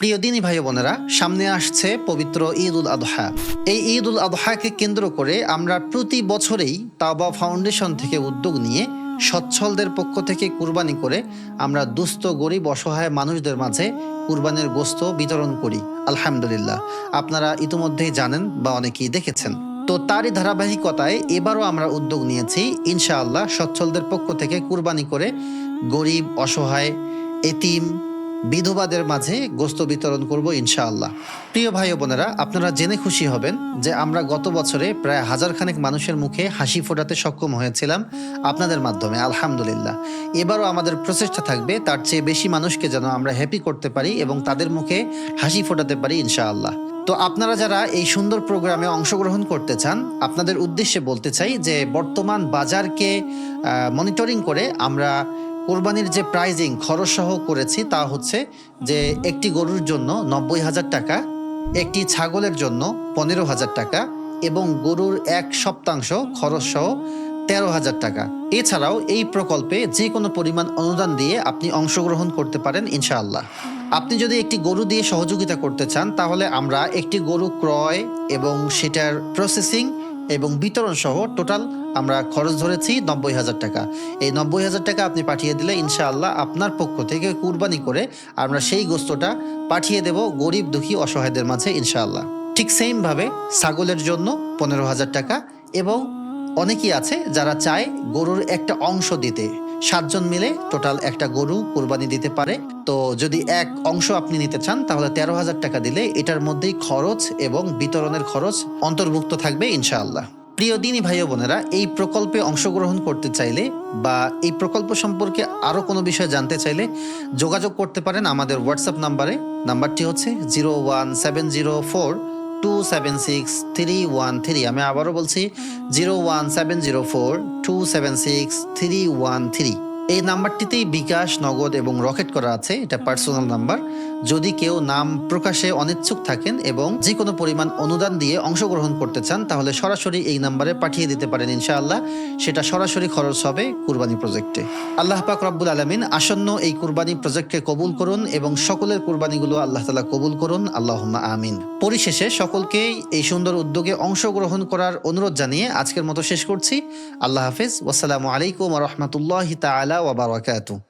প্রিয় দিনী ভাই বোনেরা, সামনে আসছে পবিত্র ঈদ উল আদহা এই ঈদ উল আদহাকে কেন্দ্র করে আমরা প্রতি বছরেই তাওবা ফাউন্ডেশন থেকে উদ্যোগ নিয়ে সচ্ছলদের পক্ষ থেকে কুরবানি করে আমরা দুস্থ, গরিব, অসহায় মানুষদের মাঝে কুরবানির গোস্ত বিতরণ করি। আলহামদুলিল্লাহ। আপনারা ইতিমধ্যেই জানেন বা অনেকেই দেখেছেন। তো তারই ধারাবাহিকতায় এবারও আমরা উদ্যোগ নিয়েছি, ইনশাআল্লাহ সচ্ছলদের পক্ষ থেকে কুরবানি করে গরিব, অসহায়, এতিম বিধবাদের মাঝে গোস্ত বিতরণ করব ইনশাআল্লাহ। প্রিয় ভাই বোনেরা, আপনারা জেনে খুশি হবেন যে আমরা গত বছরে প্রায় হাজার খানেক মানুষের মুখে হাসি ফোটাতে সক্ষম হয়েছিলাম আপনাদের মাধ্যমে, আলহামদুলিল্লাহ। এবারও আমাদের প্রচেষ্টা থাকবে তার চেয়ে বেশি মানুষকে যেন আমরা হ্যাপি করতে পারি এবং তাদের মুখে হাসি ফোটাতে পারি ইনশাআল্লাহ। তো আপনারা যারা এই সুন্দর প্রোগ্রামে অংশগ্রহণ করতে চান, আপনাদের উদ্দেশ্যে বলতে চাই যে বর্তমান বাজারকে মনিটরিং করে আমরা কোরবানির যে প্রাইজিং খরচ সহ করেছি তা হচ্ছে যে একটি গরুর জন্য নব্বই হাজার টাকা, একটি ছাগলের জন্য পনেরো হাজার টাকা এবং গরুর এক সপ্তাংশ খরচ সহ তেরো হাজার টাকা। এছাড়াও এই প্রকল্পে যে কোনো পরিমাণ অনুদান দিয়ে আপনি অংশগ্রহণ করতে পারেন ইনশাআল্লাহ। আপনি যদি একটি গরু দিয়ে সহযোগিতা করতে চান, তাহলে আমরা একটি গরু ক্রয় এবং সেটার প্রসেসিং এবং বিতরণ সহ টোটাল আমরা খরচ ধরেছি নব্বই হাজার টাকা। এই নব্বই হাজার টাকা আপনি পাঠিয়ে দিলে ইনশাআল্লাহ আপনার পক্ষ থেকে কুরবানি করে আমরা সেই গোস্তটা পাঠিয়ে দেব গরিব, দুঃখী, অসহায়দের মাঝে ইনশাআল্লাহ। ঠিক সেমভাবে ছাগলের জন্য পনেরো হাজার টাকা এবং অনেকেই আছে যারা চায় গরুর একটা অংশ দিতে। সাতজন মিলে টোটাল একটা গরু কোরবানি দিতে পারে। তো যদি এক অংশ আপনি নিতে চান, তাহলে তেরো হাজার টাকা দিলে এটার মধ্যেই খরচ এবং বিতরণের খরচ অন্তর্ভুক্ত থাকবে ইনশাআল্লাহ। প্রিয় দিনী ভাই বোনেরা, এই প্রকল্পে অংশগ্রহণ করতে চাইলে বা এই প্রকল্প সম্পর্কে আরও কোনো বিষয় জানতে চাইলে যোগাযোগ করতে পারেন আমাদের হোয়াটসঅ্যাপ নাম্বারে নাম্বারটি হচ্ছে zero one seven zero four two seven six three one three আমি আবারও বলছি zero one seven zero four two seven six three one three এই নাম্বারটিতেই বিকাশ, নগদ এবং রকেট করা আছে, এটা পার্সোনাল নাম্বার যদি কেউ নাম প্রকাশে অনিচ্ছুক থাকেন এবং যে কোনো পরিমাণ অনুদান দিয়ে অংশগ্রহণ করতে চান, তাহলে সরাসরি এই নাম্বারে পাঠিয়ে দিতে পারেন ইনশাআল্লাহ। সেটা সরাসরি খরচ হবে কুরবানি প্রজেক্টে। আল্লাহ পাক রব্বুল আলমিন আসন্ন এই কুরবানি প্রজেক্টকে কবুল করুন এবং সকলের কুরবানিগুলো আল্লাহ তালা কবুল করুন। আল্লাহ আমিন। পরিশেষে সকলকে এই সুন্দর উদ্যোগে অংশগ্রহণ করার অনুরোধ জানিয়ে আজকের মতো শেষ করছি। আল্লাহ হাফিজ। ওয়াসালামু আলাইকুম রহমতুল্লাহ তালা وبركاته